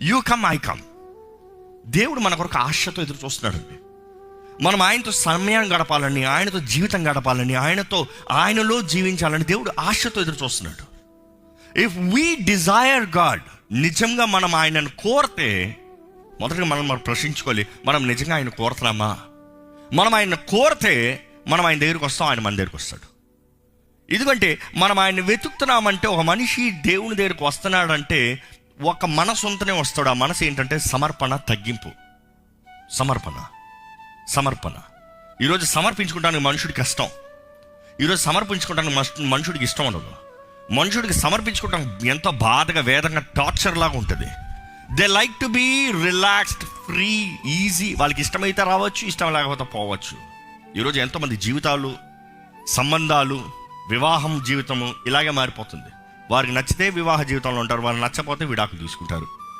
You come I come దేవుడు మన కొరకు ఆశతో ఎదురు చూస్తున్నాడండి మనం ఆయనతో సమయం గడపాలని ఆయనతో జీవితం గడపాలని ఆయనతో ఆయనలో జీవించాలని దేవుడు ఆశతో ఎదురు చూస్తున్నాడు. ఇఫ్ వీ డిజైర్ గాడ్ నిజంగా మనం ఆయనను కోరితే మొదటగా మనం మనం ప్రశ్నించుకోవాలి మనం నిజంగా ఆయన కోరుతున్నామా? మనం ఆయన కోరితే మనం ఆయన దగ్గరికి వస్తాం ఆయన మన దగ్గరికి వస్తాడు. ఎందుకంటే మనం ఆయన వెతుకుతున్నామంటే ఒక మనిషి దేవుని దగ్గరికి వస్తున్నాడంటే ఒక మనసుంతనే వస్తాడు. ఆ మనసు ఏంటంటే సమర్పణ తగ్గింపు. సమర్పణ. సమర్పణ. ఈరోజు సమర్పించుకుంటానికి మనుషుడికి కష్టం. ఈరోజు సమర్పించుకోవడానికి మనుషుడికి ఇష్టం ఉండదు. మనుషుడికి సమర్పించుకోవటం ఎంతో బాధగా వేదంగా టార్చర్ లాగా ఉంటుంది. They like to be relaxed free easy వాళ్ళకి ఇష్టమైతే రావచ్చు ఇష్టం లేకపోతే పోవచ్చు. ఈరోజు ఎంతోమంది జీవితాలు సంబంధాలు వివాహం జీవితము ఇలాగే మారిపోతుంది. వారికి నచ్చితే వివాహ జీవితంలో ఉంటారు వారు నచ్చకపోతే విడాకు తీసుకుంటారు.